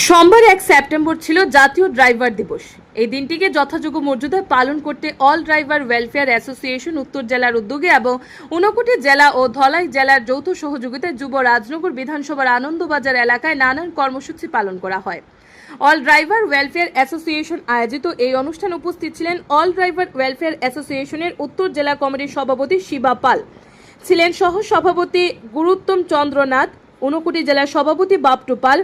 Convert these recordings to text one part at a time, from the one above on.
সোমবার এক সেপ্টেম্বর ছিল জাতীয় ড্রাইভার দিবস। এই দিনটিকে যথাযোগ্য মর্যাদায় পালন করতে অল ড্রাইভার ওয়েলফেয়ার অ্যাসোসিয়েশন উত্তর জেলার উদ্যোগে এবং ঊনকোটি জেলা ও ধলাই জেলার যৌথ সহযোগিতায় যুব রাজনগর বিধানসভার আনন্দবাজার এলাকায় নানান কর্মসূচি পালন করা হয়। অল ড্রাইভার ওয়েলফেয়ার অ্যাসোসিয়েশন আয়োজিত এই অনুষ্ঠানে উপস্থিত ছিলেন অল ড্রাইভার ওয়েলফেয়ার অ্যাসোসিয়েশনের উত্তর জেলা কমিটির সভাপতি শিবা পাল, ছিলেন সহ সভাপতি গুরুত্তম চন্দ্রনাথ, ঊনকোটি জেলার সভাপতি বাপটু পাল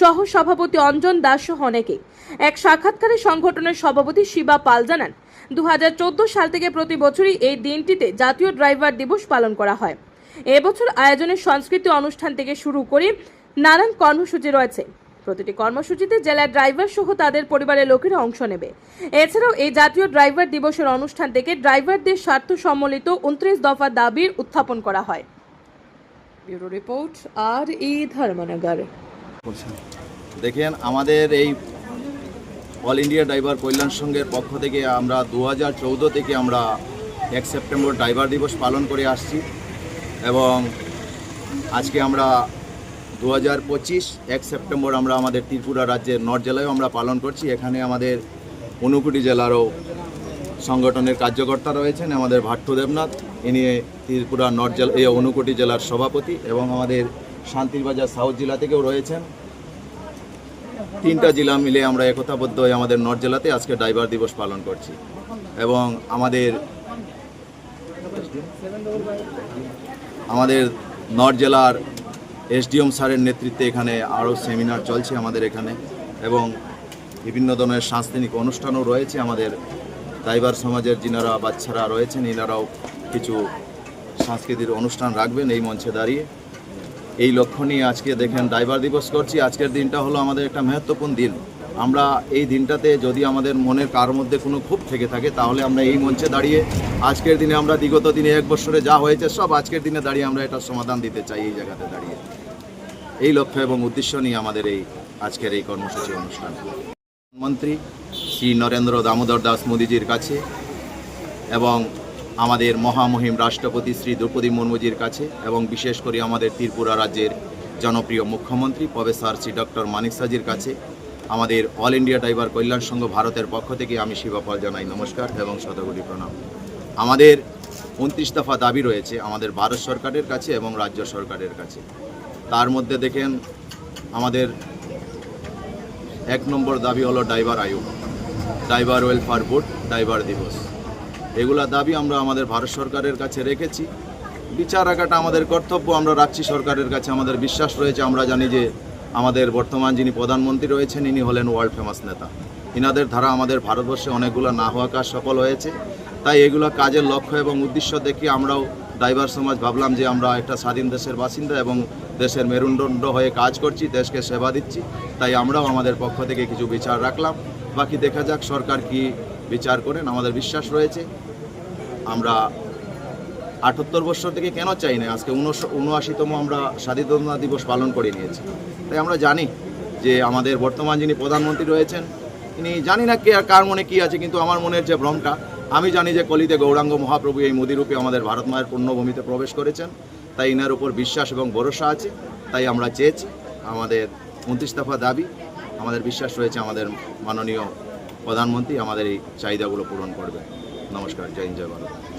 সহ সভাপতি অঞ্জন দাস সহ অনেকেই এক সাক্ষাৎকারে সংগঠনের সভাপতি শিবা পাল জানান দু হাজার চোদ্দ সাল থেকে প্রতি বছরই এই দিনটিতে জাতীয় ড্রাইভার দিবস পালন করা হয়। এবছর আয়োজনের সংস্কৃতি অনুষ্ঠান থেকে শুরু করে নানান কর্মসূচি রয়েছে। প্রতিটি কর্মসূচিতে জেলার ড্রাইভার সহ তাদের পরিবারের লোকেরা অংশ নেবে। এছাড়াও এই জাতীয় ড্রাইভার দিবসের অনুষ্ঠান থেকে ড্রাইভারদের স্বার্থ সম্বলিত উনত্রিশ দফা দাবির উত্থাপন করা হয়। ব্যুরো রিপোর্ট, আর ই ধর্মনগর। দেখেন, আমাদের এই অল ইন্ডিয়া ড্রাইভার কল্যাণ সংঘের পক্ষ থেকে আমরা দু হাজার চৌদ্দ থেকে আমরা এক সেপ্টেম্বর ড্রাইভার দিবস পালন করে আসছি এবং আজকে আমরা দু হাজার পঁচিশ এক সেপ্টেম্বর আমরা আমাদের ত্রিপুরা রাজ্যের নর্থ জেলায়ও আমরা পালন করছি। এখানে আমাদের ঊনকুটি জেলারও সংগঠনের কার্যকর্তা রয়েছেন আমাদের ভাট্টু দেবনাথ। ইনি ত্রিপুরা নর্থ জেলা, এই ঊনকোটি জেলার সভাপতি এবং আমাদের শান্তিরবাজার সাউথ জেলা থেকেও রয়েছেন। তিনটা জেলা মিলে আমরা একতাবদ্ধ হয়ে আমাদের নর্থ জেলাতে আজকে ড্রাইভার দিবস পালন করছি এবং আমাদের আমাদের নর্থ জেলার এসডিএম স্যারের নেতৃত্বে এখানে আরও সেমিনার চলছে আমাদের এখানে এবং বিভিন্ন ধরনের সাংস্কৃতিক অনুষ্ঠানও রয়েছে আমাদের ড্রাইভার সমাজের যিনারা বাচ্চারা রয়েছেন ইনারাও কিছু সাংস্কৃতিক অনুষ্ঠান রাখবেন এই মঞ্চে দাঁড়িয়ে। এই লক্ষ্য নিয়ে আজকে দেখেন ড্রাইভার দিবস করছি। আজকের দিনটা হলো আমাদের একটা মহত্বপূর্ণ দিন। আমরা এই দিনটাতে যদি আমাদের মনের কার মধ্যে কোনো ক্ষোভ থেকে থাকে, তাহলে আমরা এই মঞ্চে দাঁড়িয়ে আজকের দিনে আমরা বিগত দিনে এক বছরে যা হয়েছে, সব আজকের দিনে দাঁড়িয়ে আমরা এটা সমাধান দিতে চাই এই জায়গাতে দাঁড়িয়ে। এই লক্ষ্য এবং উদ্দেশ্য নিয়ে আমাদের এই আজকের এই কর্মসূচি অনুষ্ঠান। মন্ত্রী শ্রী নরেন্দ্র দামোদর দাস মোদীজির কাছে এবং আমাদের মহামহিম রাষ্ট্রপতি শ্রী দ্রৌপদী মুর্মুজির কাছে এবং বিশেষ করে আমাদের ত্রিপুরা রাজ্যের জনপ্রিয় মুখ্যমন্ত্রী প্রফেসর শ্রী ডক্টর মানিক সাজির কাছে, আমাদের all India driver Kalyan Sangha ভারতের পক্ষ থেকে আমি শিবাপাল জানাই নমস্কার এবং শতকোটি প্রণাম। আমাদের উনত্রিশ দফা দাবি রয়েছে আমাদের ভারত সরকারের কাছে এবং রাজ্য সরকারের কাছে। তার মধ্যে দেখেন, আমাদের এক নম্বর দাবি হলো ড্রাইভার আয়ু ড্রাইভার ওয়েলফেয়ার বোর্ড, ড্রাইভার দিবস। এগুলা দাবি আমরা আমাদের ভারত সরকারের কাছে রেখেছি। বিচার রাখাটা আমাদের কর্তব্য, আমরা রাখছি সরকারের কাছে আমাদের বিশ্বাস রয়েছে। আমরা জানি যে আমাদের বর্তমান যিনি প্রধানমন্ত্রী রয়েছেন, ইনি হলেন ওয়ার্ল্ড ফেমাস নেতা। ইনাদের ধারা আমাদের ভারতবর্ষে অনেকগুলো না হওয়া কাজ সফল হয়েছে। তাই এগুলো কাজের লক্ষ্য এবং উদ্দেশ্য দেখে আমরাও ড্রাইভার সমাজ ভাবলাম যে আমরা একটা স্বাধীন দেশের বাসিন্দা এবং দেশের মেরুদণ্ড হয়ে কাজ করছি, দেশকে সেবা দিচ্ছি। তাই আমরাও আমাদের পক্ষ থেকে কিছু বিচার রাখলাম। বাকি দেখা যাক সরকার কি বিচার করেন, আমাদের বিশ্বাস রয়েছে। আমরা আটাত্তর বছর থেকে কেন চাই না? আজকে উনআশিতম আমরা স্বাধীনতা দিবস পালন করে নিয়েছি। তাই আমরা জানি যে আমাদের বর্তমান যিনি প্রধানমন্ত্রী রয়েছেন, তিনি জানি না কে আর কার মনে কি আছে, কিন্তু আমার মনের যে ভ্রমটা, আমি জানি যে কলিতে গৌরাঙ্গ মহাপ্রভু এই মোদিরূপে আমাদের ভারত মায়ের পূর্ণভূমিতে প্রবেশ করেছেন। তাই ইনার উপর বিশ্বাস এবং ভরসা আছে। তাই আমরা চেয়েছি আমাদের উনত্রিশ দফা দাবি, আমাদের বিশ্বাস রয়েছে আমাদের মাননীয় প্রধানমন্ত্রী আমাদের এই চাহিদাগুলো পূরণ করবে নমস্কার জয় জয় ভারত।